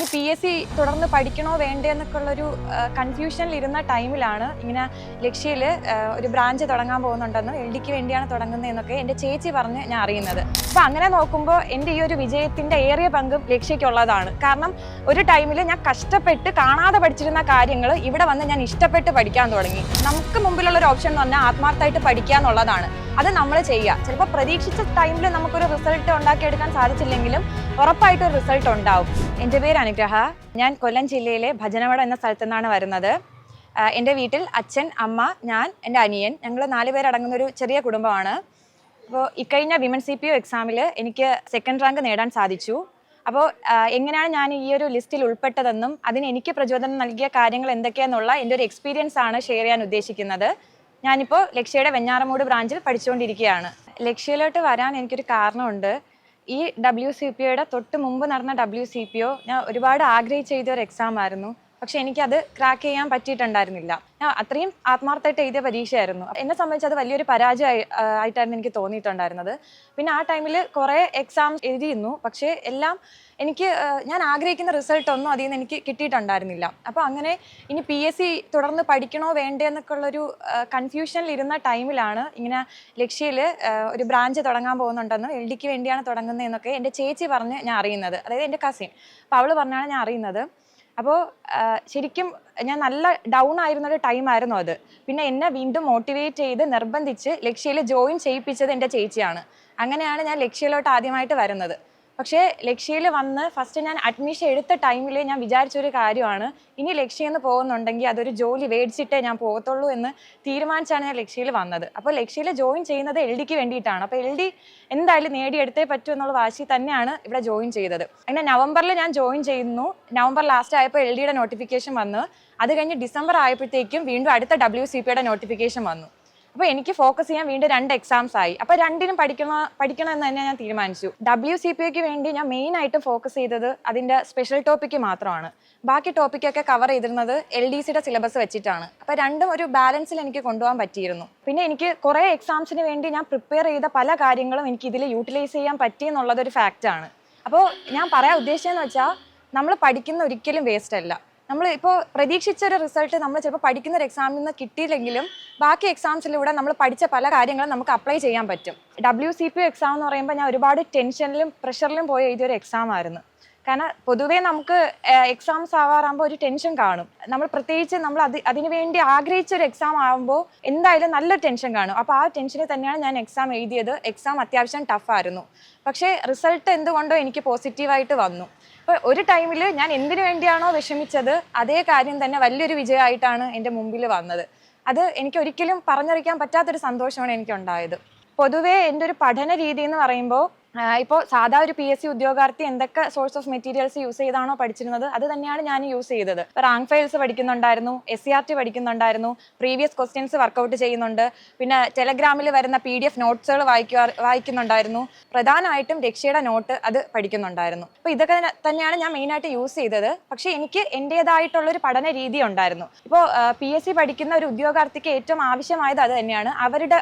ഇനി P S C തുടർന്ന് പഠിക്കണോ വേണ്ടേ എന്നൊക്കെ ഉള്ളൊരു കൺഫ്യൂഷനിൽ ഇരുന്ന ടൈമിലാണ് ഇങ്ങനെ ലക്ഷ്യയിൽ ഒരു ബ്രാഞ്ച് തുടങ്ങാൻ പോകുന്നുണ്ടെന്നും എൽ ഡിക്ക് വേണ്ടിയാണ് തുടങ്ങുന്നതെന്നൊക്കെ എന്റെ ചേച്ചി പറഞ്ഞ് ഞാൻ അറിയുന്നത്. അപ്പോൾ അങ്ങനെ നോക്കുമ്പോൾ എന്റെ ഈ ഒരു വിജയത്തിന്റെ ഏറിയ പങ്കും ലക്ഷ്യയ്ക്കുള്ളതാണ്. കാരണം ഒരു ടൈമിൽ ഞാൻ കഷ്ടപ്പെട്ട് കാണാതെ പഠിച്ചിരുന്ന കാര്യങ്ങൾ ഇവിടെ വന്ന് ഞാൻ ഇഷ്ടപ്പെട്ട് പഠിക്കാൻ തുടങ്ങി. നമുക്ക് മുമ്പിലുള്ള ഒരു ഓപ്ഷൻ എന്ന് പറഞ്ഞാൽ ആത്മാർത്ഥമായിട്ട് പഠിക്കുക എന്നുള്ളതാണ്. അത് നമ്മൾ ചെയ്യുക. ചിലപ്പോൾ പ്രതീക്ഷിച്ച ടൈമിൽ നമുക്കൊരു റിസൾട്ട് ഉണ്ടാക്കിയെടുക്കാൻ സാധിച്ചില്ലെങ്കിലും ഉറപ്പായിട്ട് ഒരു റിസൾട്ട് ഉണ്ടാവും. എന്റെ പേര് അനുഗ്രഹ. ഞാൻ കൊല്ലം ജില്ലയിലെ ഭജനവട എന്ന സ്ഥലത്തു നിന്നാണ് വരുന്നത് എന്റെ വീട്ടിൽ അച്ഛൻ അമ്മ ഞാൻ എന്റെ അനിയൻ ഞങ്ങൾ നാല് പേരടങ്ങുന്ന ഒരു ചെറിയ കുടുംബമാണ്. അപ്പോൾ ഇക്കഴിഞ്ഞ വിമൻ സി പി ഒ എക്സാമിൽ എനിക്ക് സെക്കൻഡ് റാങ്ക് നേടാൻ സാധിച്ചു. അപ്പോൾ എങ്ങനെയാണ് ഞാൻ ഈ ഒരു ലിസ്റ്റിൽ ഉൾപ്പെട്ടതെന്നും അതിന് എനിക്ക് പ്രചോദനം നൽകിയ കാര്യങ്ങൾ എന്തൊക്കെയാണെന്നുള്ള എന്റെ ഒരു എക്സ്പീരിയൻസ് ആണ് ഷെയർ ചെയ്യാൻ ഉദ്ദേശിക്കുന്നത്. ഞാനിപ്പോൾ ലക്ഷ്യയുടെ വെഞ്ഞാറമൂട് ബ്രാഞ്ചിൽ പഠിച്ചുകൊണ്ടിരിക്കുകയാണ്. ലക്ഷ്യയിലോട്ട് വരാൻ എനിക്കൊരു കാരണമുണ്ട്. ഈ ഡബ്ല്യു സി പി ഒയുടെ തൊട്ട് മുമ്പ് നടന്ന ഡബ്ല്യു സി പി ഒ ഞാൻ ഒരുപാട് ആഗ്രഹിച്ച് എഴുതിയ ഒരു എക്സാം ആയിരുന്നു. പക്ഷെ എനിക്കത് ക്രാക്ക് ചെയ്യാൻ പറ്റിയിട്ടുണ്ടായിരുന്നില്ല. ഞാൻ അത്രയും ആത്മാർത്ഥമായിട്ട് എഴുതിയ പരീക്ഷയായിരുന്നു. എന്നെ സംബന്ധിച്ച് അത് വലിയൊരു പരാജയം ആയി- ആയിട്ടായിരുന്നു എനിക്ക് തോന്നിയിട്ടുണ്ടായിരുന്നത്. പിന്നെ ആ ടൈമിൽ കുറേ എക്സാം എഴുതിയിരുന്നു. പക്ഷേ എല്ലാം എനിക്ക് ഞാൻ ആഗ്രഹിക്കുന്ന റിസൾട്ട് ഒന്നും അതിൽ നിന്ന് എനിക്ക് കിട്ടിയിട്ടുണ്ടായിരുന്നില്ല. അപ്പോൾ അങ്ങനെ ഇനി പി എസ് സി തുടർന്ന് പഠിക്കണോ വേണ്ടേ എന്നൊക്കെ ഉള്ളൊരു കൺഫ്യൂഷനിൽ ഇരുന്ന ടൈമിലാണ് ഇങ്ങനെ ലക്ഷ്യയിൽ ഒരു ബ്രാഞ്ച് തുടങ്ങാൻ പോകുന്നുണ്ടെന്ന് എൽ ഡിക്ക് വേണ്ടിയാണ് തുടങ്ങുന്നതെന്നൊക്കെ എന്റെ ചേച്ചി പറഞ്ഞ് ഞാൻ അറിയുന്നത്. അതായത് എന്റെ കസിൻ അപ്പോൾ അവൾ പറഞ്ഞാണ് ഞാൻ അറിയുന്നത്. അപ്പോൾ ശരിക്കും ഞാൻ നല്ല ഡൗൺ ആയിരുന്ന ഒരു ടൈം ആയിരുന്നു അത്. പിന്നെ എന്നെ വീണ്ടും മോട്ടിവേറ്റ് ചെയ്ത് നിർബന്ധിച്ച് ലക്ഷ്യയിൽ ജോയിൻ ചെയ്യിപ്പിച്ചത് എന്റെ ചേച്ചിയാണ്. അങ്ങനെയാണ് ഞാൻ ലക്ഷ്യയിലോട്ട് ആദ്യമായിട്ട് വരുന്നത്. പക്ഷേ ലക്ഷ്യയിൽ വന്ന് ഫസ്റ്റ് ഞാൻ അഡ്മിഷൻ എടുത്ത ടൈമിൽ ഞാൻ വിചാരിച്ചൊരു കാര്യമാണ്. ഇനി ലക്ഷ്യം എന്ന് പോകുന്നുണ്ടെങ്കിൽ അതൊരു ജോലി മേടിച്ചിട്ടേ ഞാൻ പോകത്തുള്ളൂ എന്ന് തീരുമാനിച്ചാണ് ഞാൻ ലക്ഷ്യയിൽ വന്നത്. അപ്പോൾ ലക്ഷ്യയിൽ ജോയിൻ ചെയ്യുന്നത് എൽ ഡിക്ക് വേണ്ടിയിട്ടാണ്. അപ്പോൾ എൽ ഡി എന്തായാലും നേടിയെടുത്തേ പറ്റൂ എന്നുള്ള വാശി തന്നെയാണ് ഇവിടെ ജോയിൻ ചെയ്തത്. അങ്ങനെ നവംബറിൽ ഞാൻ ജോയിൻ ചെയ്യുന്നു. നവംബർ ലാസ്റ്റ് ആയപ്പോൾ എൽ ഡിയുടെ നോട്ടിഫിക്കേഷൻ വന്നു. അത് കഴിഞ്ഞ് ഡിസംബർ ആയപ്പോഴത്തേക്കും വീണ്ടും അടുത്ത ഡബ്ല്യു സി പിയുടെ നോട്ടിഫിക്കേഷൻ വന്നു. അപ്പോൾ എനിക്ക് ഫോക്കസ് ചെയ്യാൻ വീണ്ടും രണ്ട് എക്സാംസ് ആയി. അപ്പോൾ രണ്ടിനും പഠിക്കണ പഠിക്കണം എന്ന് തന്നെ ഞാൻ തീരുമാനിച്ചു. ഡബ്ല്യു സി പി ഒക്ക് വേണ്ടി ഞാൻ മെയിൻ ആയിട്ട് ഫോക്കസ് ചെയ്തത് അതിന്റെ സ്പെഷ്യൽ ടോപ്പിക്ക് മാത്രമാണ്. ബാക്കി ടോപ്പിക്കൊക്കെ കവർ ചെയ്തിരുന്നത് എൽ ഡി സിയുടെ സിലബസ് വെച്ചിട്ടാണ്. അപ്പോൾ രണ്ടും ഒരു ബാലൻസിൽ എനിക്ക് കൊണ്ടുപോകാൻ പറ്റിയിരുന്നു. പിന്നെ എനിക്ക് കുറേ എക്സാംസിന് വേണ്ടി ഞാൻ പ്രിപ്പയർ ചെയ്ത പല കാര്യങ്ങളും എനിക്ക് ഇതിൽ യൂട്ടിലൈസ് ചെയ്യാൻ പറ്റി ഒരു ഫാക്റ്റാണ് അപ്പോൾ ഞാൻ പറയാൻ ഉദ്ദേശിച്ചതെന്ന് വെച്ചാൽ നമ്മൾ പഠിക്കുന്ന ഒരിക്കലും വേസ്റ്റ് അല്ല. നമ്മൾ ഇപ്പോൾ പ്രതീക്ഷിച്ച ഒരു റിസൾട്ട് നമ്മൾ ചിലപ്പോൾ പഠിക്കുന്ന ഒരു എക്സാമിൽ നിന്ന് കിട്ടിയില്ലെങ്കിലും ബാക്കി എക്സാംസിലൂടെ നമ്മൾ പഠിച്ച പല കാര്യങ്ങളും നമുക്ക് അപ്ലൈ ചെയ്യാൻ പറ്റും. ഡബ്ല്യു സി പി എക്സാം എന്ന് പറയുമ്പോൾ ഞാൻ ഒരുപാട് ടെൻഷനിലും പ്രഷറിലും പോയി എഴുതിയ ഒരു എക്സാം ആയിരുന്നു. കാരണം പൊതുവേ നമുക്ക് എക്സാംസ് ആവാറാകുമ്പോൾ ഒരു ടെൻഷൻ കാണും. നമ്മൾ പ്രത്യേകിച്ച് നമ്മൾ അത് അതിനു വേണ്ടി ആഗ്രഹിച്ച ഒരു എക്സാം ആകുമ്പോൾ എന്തായാലും നല്ല ടെൻഷൻ കാണും. അപ്പോൾ ആ ടെൻഷനിൽ തന്നെയാണ് ഞാൻ എക്സാം എഴുതിയത്. എക്സാം അത്യാവശ്യം ടഫായിരുന്നു പക്ഷേ റിസൾട്ട് എന്തുകൊണ്ടോ എനിക്ക് പോസിറ്റീവായിട്ട് വന്നു. അപ്പോൾ ഒരു ടൈമിൽ ഞാൻ എന്തിനു വേണ്ടിയാണോ വിഷമിച്ചത് അതേ കാര്യം തന്നെ വലിയൊരു വിജയമായിട്ടാണ് എന്റെ മുമ്പിൽ വന്നത്. അത് എനിക്ക് ഒരിക്കലും പറഞ്ഞറിയിക്കാൻ പറ്റാത്തൊരു സന്തോഷമാണ് എനിക്ക് ഉണ്ടായത് പൊതുവേ എന്റെ ഒരു പഠന രീതി എന്ന് പറയുമ്പോൾ ഇപ്പോൾ സാധാ ഒരു പി എസ് സി ഉദ്യോഗാർത്ഥി എന്തൊക്കെ സോഴ്സ് ഓഫ് മെറ്റീരിയൽസ് യൂസ് ചെയ്താണോ പഠിച്ചിരുന്നത് അത് തന്നെയാണ് ഞാൻ യൂസ് ചെയ്തത്. റാങ്ക് ഫയൽസ് പഠിക്കുന്നുണ്ടായിരുന്നു എസ് സി ആർ ടി പഠിക്കുന്നുണ്ടായിരുന്നു പ്രീവിയസ് ക്വസ്റ്റ്യൻസ് വർക്കൗട്ട് ചെയ്യുന്നുണ്ട് പിന്നെ ടെലഗ്രാമിൽ വരുന്ന പി ഡി എഫ് നോട്ട്സുകൾ വായിക്കുക വായിക്കുന്നുണ്ടായിരുന്നു. പ്രധാനമായിട്ടും രക്ഷയുടെ നോട്ട് അത് പഠിക്കുന്നുണ്ടായിരുന്നു. അപ്പോൾ ഇതൊക്കെ തന്നെ- തന്നെയാണ് ഞാൻ മെയിനായിട്ട് യൂസ് ചെയ്തത്. പക്ഷേ എനിക്ക് എന്റേതായിട്ടുള്ളൊരു പഠന രീതി ഉണ്ടായിരുന്നു. ഇപ്പോൾ പി എസ് സി പഠിക്കുന്ന ഒരു ഉദ്യോഗാർത്ഥിക്ക് ഏറ്റവും ആവശ്യമായത് അത് തന്നെയാണ്. അവരുടെ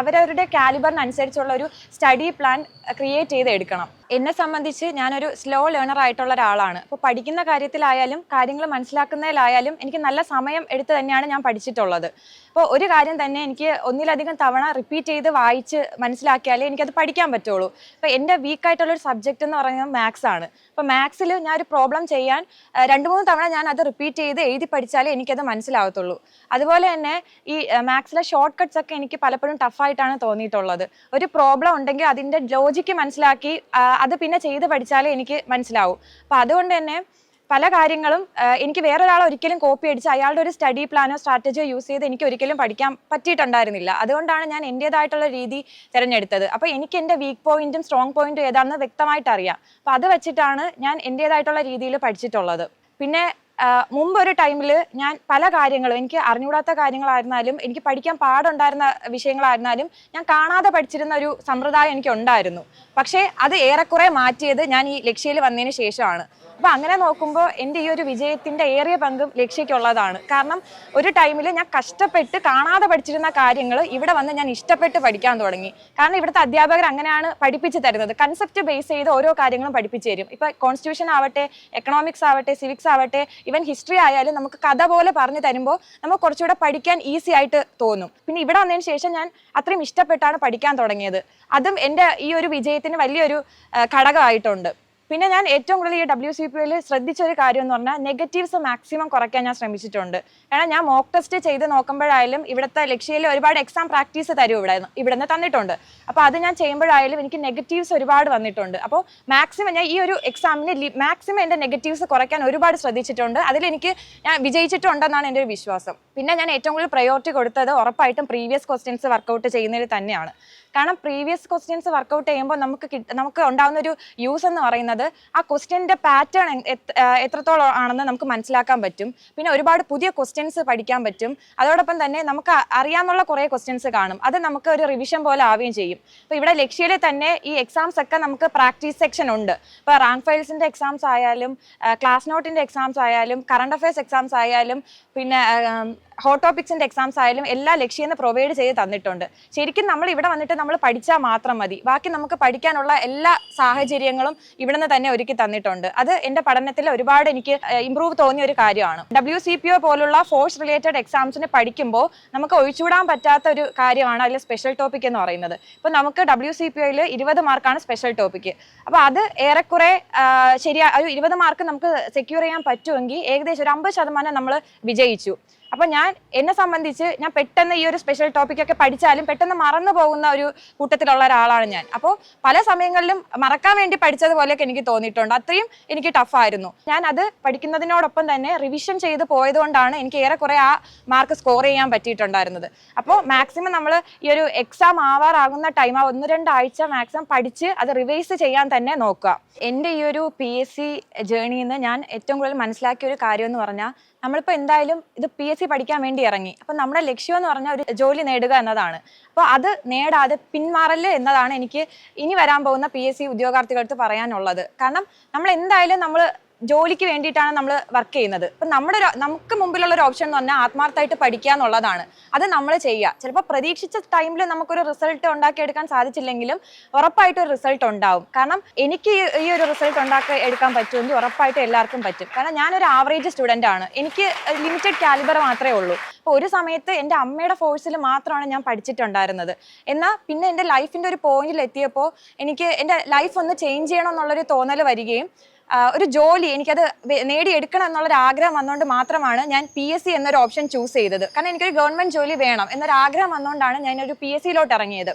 അവരവരുടെ കാലിബറിനനുസരിച്ചുള്ള ഒരു സ്റ്റഡി പ്ലാൻ ക്രിയേറ്റ് ചെയ്ത് എടുക്കണം എന്നെ സംബന്ധിച്ച് ഞാനൊരു സ്ലോ ലേണർ ആയിട്ടുള്ള ഒരാളാണ്. അപ്പോൾ പഠിക്കുന്ന കാര്യത്തിലായാലും കാര്യങ്ങൾ മനസ്സിലാക്കുന്നതിലായാലും എനിക്ക് നല്ല സമയം എടുത്ത് തന്നെയാണ് ഞാൻ പഠിച്ചിട്ടുള്ളത്. അപ്പോൾ ഒരു കാര്യം തന്നെ എനിക്ക് ഒന്നിലധികം തവണ റിപ്പീറ്റ് ചെയ്ത് വായിച്ച് മനസ്സിലാക്കിയാലേ എനിക്കത് പഠിക്കാൻ പറ്റുള്ളൂ. അപ്പോൾ എന്റെ വീക്കായിട്ടുള്ളൊരു സബ്ജക്റ്റ് എന്ന് പറയുന്നത് മാത്സ് ആണ്. അപ്പോൾ മാത്സിൽ ഞാൻ ഒരു പ്രോബ്ലം ചെയ്യാൻ രണ്ട് മൂന്ന് തവണ ഞാൻ അത് റിപ്പീറ്റ് ചെയ്ത് എഴുതി പഠിച്ചാലേ എനിക്കത് മനസ്സിലാവത്തുള്ളൂ. അതുപോലെ തന്നെ ഈ മാത്സിലെ ഷോർട്ട് കട്ട്സ് ഒക്കെ എനിക്ക് പലപ്പോഴും ടഫായിട്ടാണ് തോന്നിയിട്ടുള്ളത്. ഒരു പ്രോബ്ലം ഉണ്ടെങ്കിൽ അതിന്റെ ലോജിക്ക് മനസ്സിലാക്കി അത് പിന്നെ ചെയ്ത് പഠിച്ചാലേ എനിക്ക് മനസ്സിലാവും. അപ്പോൾ അതുകൊണ്ട് തന്നെ പല കാര്യങ്ങളും എനിക്ക് വേറൊരാൾ ഒരിക്കലും കോപ്പി അടിച്ച് അയാളുടെ ഒരു സ്റ്റഡി പ്ലാനോ സ്ട്രാറ്റജിയോ യൂസ് ചെയ്ത് എനിക്ക് ഒരിക്കലും പഠിക്കാൻ പറ്റിയിട്ടുണ്ടായിരുന്നില്ല. അതുകൊണ്ടാണ് ഞാൻ എന്റേതായിട്ടുള്ള രീതി തിരഞ്ഞെടുത്തത്. അപ്പോൾ എനിക്ക് എന്റെ വീക്ക് പോയിന്റും സ്ട്രോങ് പോയിന്റും ഏതാണെന്ന് വ്യക്തമായിട്ട് അറിയാം. അപ്പോൾ അത് വെച്ചിട്ടാണ് ഞാൻ എന്റേതായിട്ടുള്ള രീതിയിൽ പഠിച്ചിട്ടുള്ളത്. പിന്നെ മുമ്പ് ഒരു ടൈമിൽ ഞാൻ പല കാര്യങ്ങളും എനിക്ക് അറിഞ്ഞുകൂടാത്ത കാര്യങ്ങളായിരുന്നാലും എനിക്ക് പഠിക്കാൻ പാടുണ്ടായിരുന്ന വിഷയങ്ങളായിരുന്നാലും ഞാൻ കാണാതെ പഠിച്ചിരുന്ന ഒരു സമ്പ്രദായം എനിക്ക് ഉണ്ടായിരുന്നു പക്ഷേ അത് ഏറെക്കുറെ മാറ്റിയത് ഞാൻ ഈ ലക്ഷ്യയിൽ വന്നതിന് ശേഷമാണ്. അപ്പോൾ അങ്ങനെ നോക്കുമ്പോൾ എന്റെ ഈ ഒരു വിജയത്തിന്റെ ഏറിയ പങ്കും ലക്ഷ്യക്കുള്ളതാണ് കാരണം ഒരു ടൈമിൽ ഞാൻ കഷ്ടപ്പെട്ട് കാണാതെ പഠിച്ചിരുന്ന കാര്യങ്ങൾ ഇവിടെ വന്ന് ഞാൻ ഇഷ്ടപ്പെട്ട് പഠിക്കാൻ തുടങ്ങി. കാരണം ഇവിടുത്തെ അധ്യാപകർ അങ്ങനെയാണ് പഠിപ്പിച്ച് തരുന്നത്. കൺസെപ്റ്റ് ബേസ് ചെയ്ത് ഓരോ കാര്യങ്ങളും പഠിപ്പിച്ചു തരും. ഇപ്പോൾ കോൺസ്റ്റിറ്റ്യൂഷൻ ആവട്ടെ എക്കണോമിക്സ് ആവട്ടെ സിവിക്സ് ആവട്ടെ ഈവൻ ഹിസ്റ്ററി ആയാലും നമുക്ക് കഥ പോലെ പറഞ്ഞു തരുമ്പോൾ നമുക്ക് കുറച്ചുകൂടെ പഠിക്കാൻ ഈസി ആയിട്ട് തോന്നും. പിന്നെ ഇവിടെ വന്നതിന് ശേഷം ഞാൻ അത്രയും ഇഷ്ടപ്പെട്ടാണ് പഠിക്കാൻ തുടങ്ങിയത്. അതും എന്റെ ഈ ഒരു വിജയത്തിന് വലിയൊരു ഘടകമായിട്ടുണ്ട്. പിന്നെ ഞാൻ ഏറ്റവും കൂടുതൽ ഈ ഡബ്ല്യു സി പി ശ്രദ്ധിച്ച ഒരു കാര്യം എന്ന് പറഞ്ഞാൽ നെഗറ്റീവ്സ് മാക്സിമം കുറയ്ക്കാൻ ഞാൻ ശ്രമിച്ചിട്ടുണ്ട്. കാരണം ഞാൻ മോക്ക് ടെസ്റ്റ് ചെയ്ത് നോക്കുമ്പോഴായാലും ഇവിടുത്തെ ലക്ഷ്യയിൽ ഒരുപാട് എക്സാം പ്രാക്ടീസ് തരും ഇവിടെ ഇവിടെ നിന്ന് തന്നിട്ടുണ്ട്. അപ്പോൾ അത് ഞാൻ ചെയ്യുമ്പോഴായാലും എനിക്ക് നെഗറ്റീവ്സ് ഒരുപാട് വന്നിട്ടുണ്ട്. അപ്പോൾ മാക്സിമം ഞാൻ ഈ ഒരു എക്സാമിന് മാക്സിമം എന്റെ നെഗറ്റീവ്സ് കുറയ്ക്കാൻ ഒരുപാട് ശ്രദ്ധിച്ചിട്ടുണ്ട്. അതിലെനിക്ക് ഞാൻ വിജയിച്ചിട്ടുണ്ടെന്നാണ് എന്റെ ഒരു വിശ്വാസം. പിന്നെ ഞാൻ ഏറ്റവും കൂടുതൽ പ്രയോറിറ്റി കൊടുത്തത് ഉറപ്പായിട്ടും പ്രീവിയസ് ക്വസ്റ്റ്യൻസ് വർക്കൗട്ട് ചെയ്യുന്നതിൽ തന്നെയാണ്. കാരണം പ്രീവിയസ് ക്വസ്റ്റ്യൻസ് വർക്കൗട്ട് ചെയ്യുമ്പോൾ നമുക്ക് നമുക്ക് ഉണ്ടാകുന്ന ഒരു യൂസ് എന്ന് പറയുന്നത് ആ ക്വസ്റ്റ്യന്റെ പാറ്റേൺ എത്രത്തോളം ആണെന്ന് നമുക്ക് മനസ്സിലാക്കാൻ പറ്റും. പിന്നെ ഒരുപാട് പുതിയ ക്വസ്റ്റ്യൻസ് പഠിക്കാൻ പറ്റും. അതോടൊപ്പം തന്നെ നമുക്ക് അറിയാമെന്നുള്ള കുറേ ക്വസ്റ്റ്യൻസ് കാണും. അത് നമുക്ക് ഒരു റിവിഷൻ പോലെ ആവുകയും ചെയ്യും. അപ്പോൾ ഇവിടെ ലക്ഷ്യയിൽ തന്നെ ഈ എക്സാംസ് ഒക്കെ നമുക്ക് പ്രാക്ടീസ് സെക്ഷൻ ഉണ്ട്. ഇപ്പോൾ റാങ്ക് ഫയൽസിന്റെ എക്സാംസ് ആയാലും ക്ലാസ് നോട്ടിന്റെ എക്സാംസ് ആയാലും കറണ്ട് അഫയേഴ്സ് എക്സാംസ് ആയാലും പിന്നെ ഹോട്ട് ടോപ്പിക്സിന്റെ എക്സാംസ് ആയാലും എല്ലാ ലക്ഷ്യം പ്രൊവൈഡ് ചെയ്ത് തന്നിട്ടുണ്ട്. ശരിക്കും നമ്മൾ ഇവിടെ വന്നിട്ട് നമ്മൾ പഠിച്ചാൽ മാത്രം മതി. ബാക്കി നമുക്ക് പഠിക്കാനുള്ള എല്ലാ സാഹചര്യങ്ങളും ഇവിടുന്ന് തന്നെ ഒരുക്കി തന്നിട്ടുണ്ട്. അത് എന്റെ പഠനത്തിൽ ഒരുപാട് എനിക്ക് ഇമ്പ്രൂവ് തോന്നിയ ഒരു കാര്യമാണ്. ഡബ്ല്യു സി പി ഒ പോലുള്ള ഫോഴ്സ് റിലേറ്റഡ് എക്സാംസിന് പഠിക്കുമ്പോൾ നമുക്ക് ഒഴിച്ചുവിടാൻ പറ്റാത്ത ഒരു കാര്യമാണ് അതിൽ സ്പെഷ്യൽ ടോപ്പിക് എന്ന് പറയുന്നത്. ഇപ്പം നമുക്ക് ഡബ്ല്യു സി പി ഒയിൽ ഇരുപത് മാർക്കാണ് സ്പെഷ്യൽ ടോപ്പിക് അപ്പോൾ അത് ഏറെക്കുറെ ശരിയാ ഒരു ഇരുപത് മാർക്ക് നമുക്ക് സെക്യൂർ ചെയ്യാൻ പറ്റുമെങ്കിൽ ഏകദേശം ഒരു അമ്പത് ശതമാനം നമ്മൾ വിജയിച്ചു. അപ്പൊ ഞാൻ എന്നെ സംബന്ധിച്ച് ഞാൻ പെട്ടെന്ന് ഈ ഒരു സ്പെഷ്യൽ ടോപ്പിക് ഒക്കെ പഠിച്ചാലും പെട്ടെന്ന് മറന്നു പോകുന്ന ഒരു കൂട്ടത്തിലുള്ള ഒരാളാണ് ഞാൻ. അപ്പോൾ പല സമയങ്ങളിലും മറക്കാൻ വേണ്ടി പഠിച്ചതുപോലെയൊക്കെ എനിക്ക് തോന്നിയിട്ടുണ്ട്. അത്രയും എനിക്ക് ടഫായിരുന്നു ഞാൻ അത് പഠിക്കുന്നതിനോടൊപ്പം തന്നെ റിവിഷൻ ചെയ്ത് പോയതുകൊണ്ടാണ് എനിക്ക് ഏറെക്കുറെ ആ മാർക്ക് സ്കോർ ചെയ്യാൻ പറ്റിയിട്ടുണ്ടായിരുന്നത്. അപ്പോൾ മാക്സിമം നമ്മൾ ഈ ഒരു എക്സാം ആവാറാകുന്ന ടൈം ആ ഒന്ന് രണ്ടാഴ്ച മാക്സിമം പഠിച്ച് അത് റിവൈസ് ചെയ്യാൻ തന്നെ നോക്കുക. എന്റെ ഈ ഒരു പി എസ് സി ജേണിയിൽ നിന്ന് ഞാൻ ഏറ്റവും കൂടുതൽ മനസ്സിലാക്കിയ ഒരു കാര്യം എന്ന് പറഞ്ഞാൽ നമ്മളിപ്പോൾ എന്തായാലും ഇത് പി എസ് സി പഠിക്കാൻ വേണ്ടി ഇറങ്ങി. അപ്പം നമ്മുടെ ലക്ഷ്യം എന്ന് പറഞ്ഞാൽ ഒരു ജോലി നേടുക എന്നതാണ്. അപ്പോൾ അത് നേടാതെ പിന്മാറൽ എന്നതാണ് എനിക്ക് ഇനി വരാൻ പോകുന്ന പി എസ് സി ഉദ്യോഗാർത്ഥികൾക്ക് പറയാനുള്ളത്. കാരണം നമ്മൾ എന്തായാലും നമ്മൾ ജോലിക്ക് വേണ്ടിയിട്ടാണ് നമ്മൾ വർക്ക് ചെയ്യുന്നത്. അപ്പം നമ്മുടെ നമുക്ക് മുമ്പിലുള്ള ഒരു ഓപ്ഷൻ എന്ന് പറഞ്ഞാൽ ആത്മാർത്ഥമായിട്ട് പഠിക്കുക എന്നുള്ളതാണ്. അത് നമ്മൾ ചെയ്യുക. ചിലപ്പോൾ പ്രതീക്ഷിച്ച ടൈമിൽ നമുക്കൊരു റിസൾട്ട് ഉണ്ടാക്കിയെടുക്കാൻ സാധിച്ചില്ലെങ്കിലും ഉറപ്പായിട്ട് ഒരു റിസൾട്ട് ഉണ്ടാവും. കാരണം എനിക്ക് ഈ- ഒരു റിസൾട്ട് ഉണ്ടാക്കി എടുക്കാൻ പറ്റുമെങ്കിൽ ഉറപ്പായിട്ട് എല്ലാവർക്കും പറ്റും. കാരണം ഞാനൊരു ആവറേജ് സ്റ്റുഡന്റ് ആണ്. എനിക്ക് ലിമിറ്റഡ് കാലിബർ മാത്രമേ ഉള്ളൂ. അപ്പോൾ ഒരു സമയത്ത് എന്റെ അമ്മയുടെ ഫോഴ്സിൽ മാത്രമാണ് ഞാൻ പഠിച്ചിട്ടുണ്ടായിരുന്നത്. എന്നാൽ പിന്നെ എന്റെ ലൈഫിന്റെ ഒരു പോയിന്റിൽ എത്തിയപ്പോൾ എനിക്ക് എന്റെ ലൈഫ് ഒന്ന് ചേഞ്ച് ചെയ്യണം എന്നുള്ളൊരു തോന്നൽ വരികയും ഒരു ജോലി എനിക്കത് നേടിയെടുക്കണം എന്നുള്ളൊരു ആഗ്രഹം വന്നുകൊണ്ട് മാത്രമാണ് ഞാൻ പി എസ് സി എന്നൊരു ഓപ്ഷൻ ചൂസ് ചെയ്തത്. കാരണം എനിക്കൊരു ഗവൺമെന്റ് ജോലി വേണം എന്നൊരു ആഗ്രഹം വന്നുകൊണ്ടാണ് ഞാൻ ഒരു പി എസ് സിയിലോട്ട് ഇറങ്ങിയത്.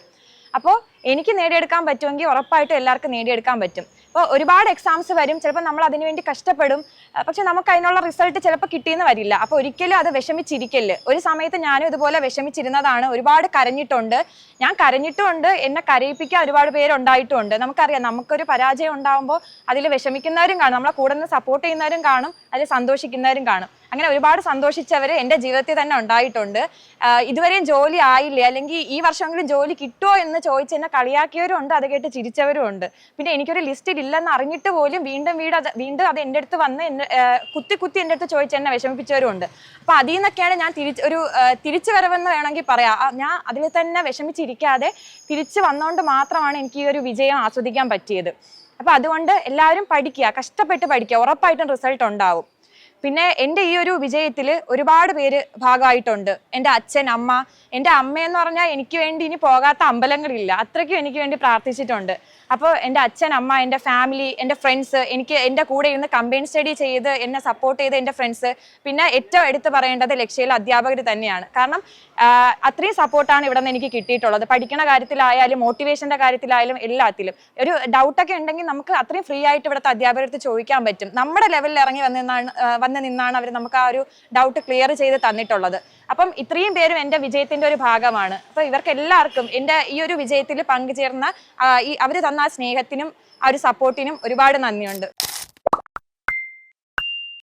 അപ്പോൾ എനിക്ക് നേടിയെടുക്കാൻ പറ്റുമെങ്കിൽ ഉറപ്പായിട്ടും എല്ലാവർക്കും നേടിയെടുക്കാൻ പറ്റും. അപ്പോൾ ഒരുപാട് എക്സാംസ് വരും ചിലപ്പോൾ നമ്മൾ അതിനുവേണ്ടി കഷ്ടപ്പെടും. പക്ഷെ നമുക്ക് അതിനുള്ള റിസൾട്ട് ചിലപ്പോൾ കിട്ടിയെന്ന് വരില്ല. അപ്പോൾ ഒരിക്കലും അത് വിഷമിച്ചിരിക്കല്ല്. ഒരു സമയത്ത് ഞാനും ഇതുപോലെ വിഷമിച്ചിരുന്നതാണ്. ഒരുപാട് കരഞ്ഞിട്ടുണ്ട്. ഞാൻ കരഞ്ഞിട്ടുമുണ്ട് എന്നെ കരയിപ്പിക്കാൻ ഒരുപാട് പേരുണ്ടായിട്ടുമുണ്ട് നമുക്കറിയാം നമുക്കൊരു പരാജയം ഉണ്ടാകുമ്പോൾ അതിൽ വിഷമിക്കുന്നവരും കാണും നമ്മളെ കൂടെ നിന്ന് സപ്പോർട്ട് ചെയ്യുന്നവരും കാണും അതിൽ സന്തോഷിക്കുന്നവരും കാണും. അങ്ങനെ ഒരുപാട് സന്തോഷിച്ചവർ എന്റെ ജീവിതത്തിൽ തന്നെ ഉണ്ടായിട്ടുണ്ട്. ഇതുവരെയും ജോലി ആയില്ല? അല്ലെങ്കിൽ ഈ വർഷമെങ്കിലും ജോലി കിട്ടുമോ എന്ന് ചോദിച്ച് എന്നെ കളിയാക്കിയവരും ഉണ്ട് അത് കേട്ട് ചിരിച്ചവരും ഉണ്ട്. പിന്നെ എനിക്കൊരു ലിസ്റ്റിൽ ഇല്ലെന്ന് അറിഞ്ഞിട്ട് പോലും വീണ്ടും വീട് വീണ്ടും അത് എന്റെ അടുത്ത് വന്ന് എന്നെ കുത്തി കുത്തി എന്റെ അടുത്ത് ചോദിച്ച് എന്നെ വിഷമിപ്പിച്ചവരും ഉണ്ട് അപ്പോൾ അതിൽ നിന്നൊക്കെയാണ് ഞാൻ തിരിച്ച് ഒരു തിരിച്ചു വരവെന്ന് വേണമെങ്കിൽ പറയാം. ഞാൻ അതിൽ തന്നെ വിഷമിച്ചിരിക്കാതെ തിരിച്ചു വന്നുകൊണ്ട് മാത്രമാണ് എനിക്ക് ഈ ഒരു വിജയം ആസ്വദിക്കാൻ പറ്റിയത്. അപ്പോൾ അതുകൊണ്ട് എല്ലാവരും പഠിക്കുക കഷ്ടപ്പെട്ട് പഠിക്കുക. ഉറപ്പായിട്ടും റിസൾട്ട് ഉണ്ടാവും. പിന്നെ എന്റെ ഈ ഒരു വിജയത്തിൽ ഒരുപാട് പേര് ഭാഗമായിട്ടുണ്ട്. എന്റെ അച്ഛൻ അമ്മ എന്റെ അമ്മയെന്ന് പറഞ്ഞാൽ എനിക്ക് വേണ്ടി ഇനി പോകാത്ത അമ്പലങ്ങളില്ല. അത്രയ്ക്കും എനിക്ക് വേണ്ടി പ്രാർത്ഥിച്ചിട്ടുണ്ട്. അപ്പോൾ എന്റെ അച്ഛൻ അമ്മ എന്റെ ഫാമിലി എന്റെ ഫ്രണ്ട്സ് എനിക്ക് എന്റെ കൂടെ ഇരുന്ന് കമ്പൈൻ സ്റ്റഡി ചെയ്ത് എന്നെ സപ്പോർട്ട് ചെയ്ത് എന്റെ ഫ്രണ്ട്സ് പിന്നെ ഏറ്റവും എടുത്തു പറയേണ്ടത് ലക്ഷ്യയിലെ അധ്യാപകർ തന്നെയാണ്. കാരണം അത്രയും സപ്പോർട്ടാണ് ഇവിടെ നിന്ന് എനിക്ക് കിട്ടിയിട്ടുള്ളത്. പഠിക്കണ കാര്യത്തിലായാലും മോട്ടിവേഷന്റെ കാര്യത്തിലായാലും എല്ലാത്തിലും. ഒരു ഡൗട്ടൊക്കെ ഉണ്ടെങ്കിൽ നമുക്ക് അത്രയും ഫ്രീ ആയിട്ട് ഇവിടുത്തെ അധ്യാപകർക്ക് ചോദിക്കാൻ പറ്റും. നമ്മുടെ ലെവലിൽ ഇറങ്ങി വന്നാണ് വന്ന് നിന്നാണ് അവർ നമുക്ക് ആ ഒരു ഡൗട്ട് ക്ലിയർ ചെയ്ത് തന്നിട്ടുള്ളത്. അപ്പം ഇത്രയും പേരും എന്റെ വിജയത്തിന്റെ ഒരു ഭാഗമാണ്. അപ്പോൾ ഇവർക്ക് എല്ലാവർക്കും എന്റെ ഈ ഒരു വിജയത്തിൽ പങ്കുചേർന്ന ഈ അവർ തന്ന ആ സ്നേഹത്തിനും ആ ഒരു സപ്പോർട്ടിനും ഒരുപാട് നന്ദിയുണ്ട്.